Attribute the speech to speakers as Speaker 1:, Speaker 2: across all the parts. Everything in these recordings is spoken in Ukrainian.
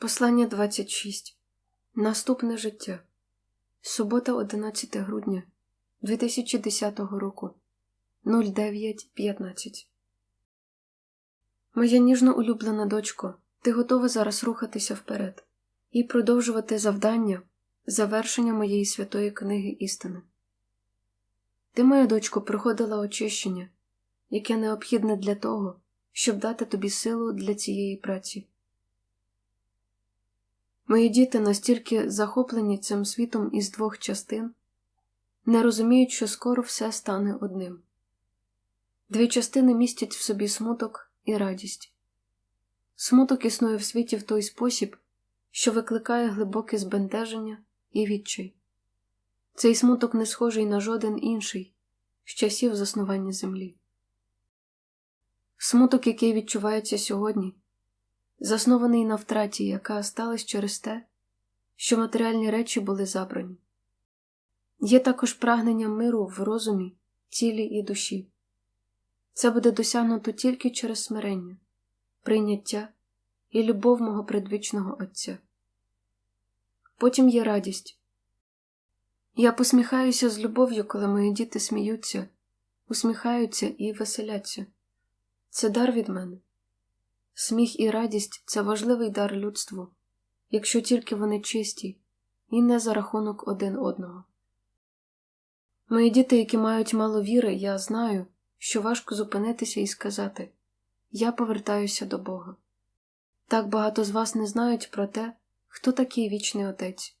Speaker 1: Послання 26. Наступне життя. Субота 11 грудня 2010 року 09.15. Моя ніжно улюблена дочко, ти готова зараз рухатися вперед і продовжувати завдання завершення моєї святої книги істини. Ти, моя дочко, проходила очищення, яке необхідне для того, щоб дати тобі силу для цієї праці. Мої діти настільки захоплені цим світом із двох частин, не розуміють, що скоро все стане одним. Дві частини містять в собі смуток і радість. Смуток існує в світі в той спосіб, що викликає глибоке збентеження і відчай. Цей смуток не схожий на жоден інший з часів заснування землі. Смуток, який відчувається сьогодні, заснований на втраті, яка сталася через те, що матеріальні речі були забрані. Є також прагнення миру в розумі, тілі і душі. Це буде досягнуто тільки через смирення, прийняття і любов мого предвічного Отця. Потім є радість. Я посміхаюся з любов'ю, коли мої діти сміються, усміхаються і веселяться. Це дар від мене. Сміх і радість це важливий дар людству, якщо тільки вони чисті і не за рахунок один одного. Мої діти, які мають мало віри, я знаю, що важко зупинитися і сказати Я повертаюся до Бога. Так багато з вас не знають про те, хто такий вічний Отець.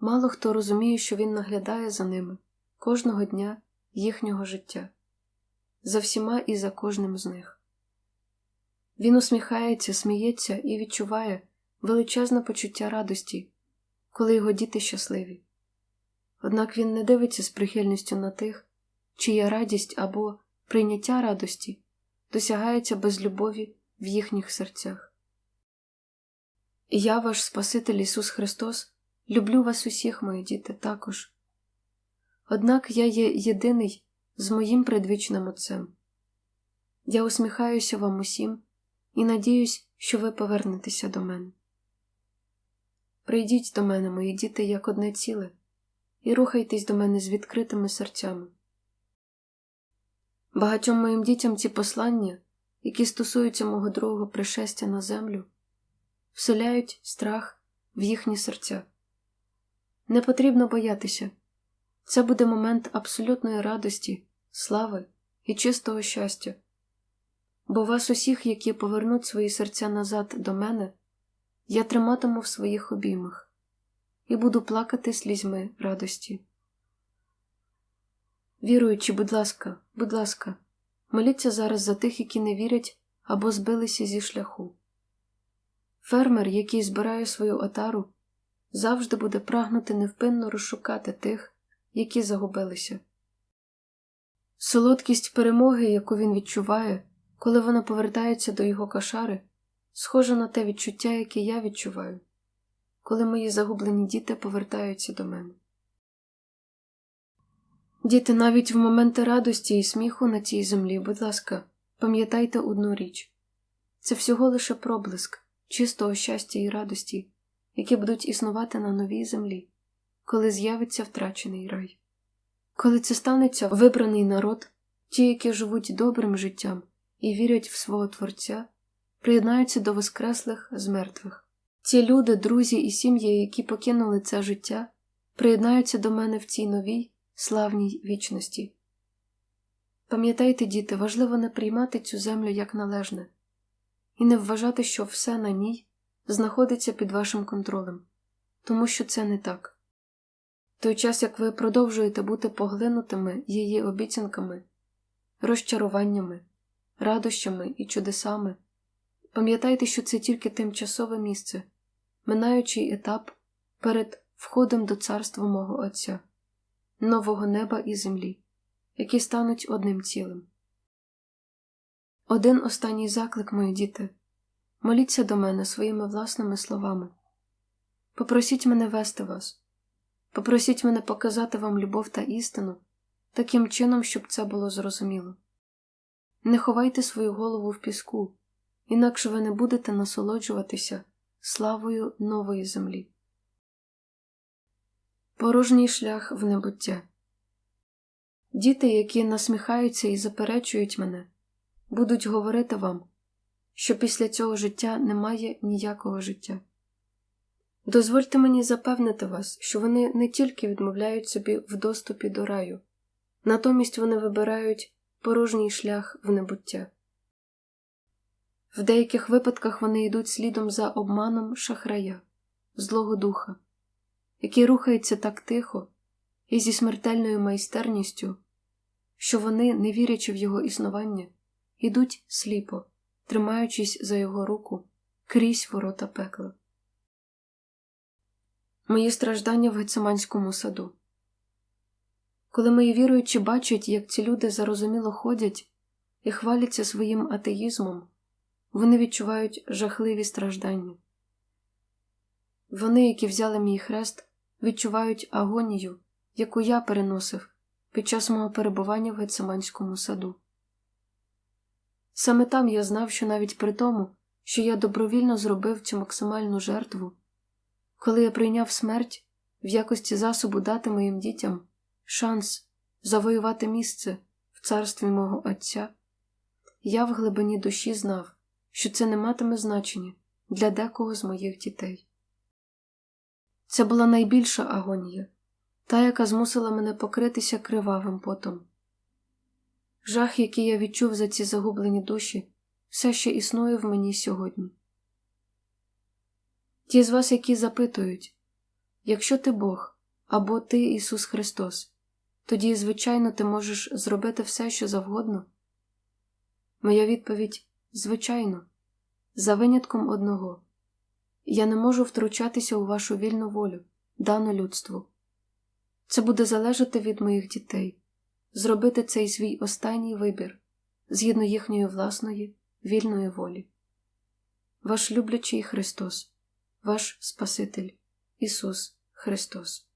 Speaker 1: Мало хто розуміє, що Він наглядає за ними кожного дня їхнього життя, за всіма і за кожним з них. Він усміхається, сміється і відчуває величезне почуття радості, коли його діти щасливі. Однак він не дивиться з прихильністю на тих, чия радість або прийняття радості досягається без любові в їхніх серцях. Я, ваш Спаситель Ісус Христос, люблю вас усіх, мої діти, також. Однак я є єдиний з моїм предвічним Отцем. Я усміхаюся вам усім і надіюсь, що ви повернетеся до мене. Прийдіть до мене, мої діти, як одне ціле, і рухайтесь до мене з відкритими серцями. Багатьом моїм дітям ці послання, які стосуються мого другого пришестя на землю, вселяють страх в їхні серця. Не потрібно боятися це буде момент абсолютної радості, слави і чистого щастя бо вас усіх, які повернуть свої серця назад до мене, я триматиму в своїх обіймах і буду плакати слізьми радості. Віруючи, будь ласка, будь ласка, моліться зараз за тих, які не вірять або збилися зі шляху. Фермер, який збирає свою отару, завжди буде прагнути невпинно розшукати тих, які загубилися. Солодкість перемоги, яку він відчуває, коли вона повертається до його кошари, схоже на те відчуття, яке я відчуваю, коли мої загублені діти повертаються до мене. Діти, навіть в моменти радості і сміху на цій землі, будь ласка, пам'ятайте одну річ це всього лише проблиск чистого щастя і радості, які будуть існувати на новій землі, коли з'явиться втрачений рай. Коли це станеться вибраний народ, ті, які живуть добрим життям і вірять в свого Творця, приєднаються до воскреслих з мертвих. Ці люди, друзі і сім'ї, які покинули це життя, приєднаються до мене в цій новій, славній вічності. Пам'ятайте, діти, важливо не приймати цю землю як належне, і не вважати, що все на ній знаходиться під вашим контролем, тому що це не так. Той час, як ви продовжуєте бути поглинутими її обіцянками, розчаруваннями, радощами і чудесами. Пам'ятайте, що це тільки тимчасове місце, минаючий етап перед входом до царства мого Отця, нового неба і землі, які стануть одним цілим. Один останній заклик, мої діти, моліться до мене своїми власними словами. Попросіть мене вести вас, попросіть мене показати вам любов та істину таким чином, щоб це було зрозуміло. Не ховайте свою голову в піску, інакше ви не будете насолоджуватися славою нової землі. Порожній шлях в небуття. Діти, які насміхаються і заперечують мене, будуть говорити вам, що після цього життя немає ніякого життя. Дозвольте мені запевнити вас, що вони не тільки відмовляють собі в доступі до раю, натомість вони вибирають порожній шлях в небуття. В деяких випадках вони йдуть слідом за обманом шахрая, злого духа, який рухається так тихо і зі смертельною майстерністю, що вони, не вірячи в його існування, ідуть сліпо, тримаючись за його руку крізь ворота пекла. Мої страждання в Гециманському саду. Коли мої віруючі бачать, як ці люди зарозуміло ходять і хваляться своїм атеїзмом, вони відчувають жахливі страждання. Вони, які взяли мій хрест, відчувають агонію, яку я переносив під час мого перебування в Гециманському саду. Саме там я знав, що навіть при тому, що я добровільно зробив цю максимальну жертву, коли я прийняв смерть в якості засобу дати моїм дітям шанс завоювати місце в царстві мого Отця, я в глибині душі знав, що це не матиме значення для декого з моїх дітей. Це була найбільша агонія, та, яка змусила мене покритися кривавим потом. Жах, який я відчув за ці загублені душі, все ще існує в мені сьогодні. Ті з вас, які запитують якщо ти Бог або ти Ісус Христос, тоді, звичайно, ти можеш зробити все, що завгодно. Моя відповідь звичайно, за винятком одного я не можу втручатися у вашу вільну волю, дану людству. Це буде залежати від моїх дітей, зробити цей свій останній вибір згідно їхньої власної вільної волі. Ваш люблячий Христос, ваш Спаситель Ісус Христос.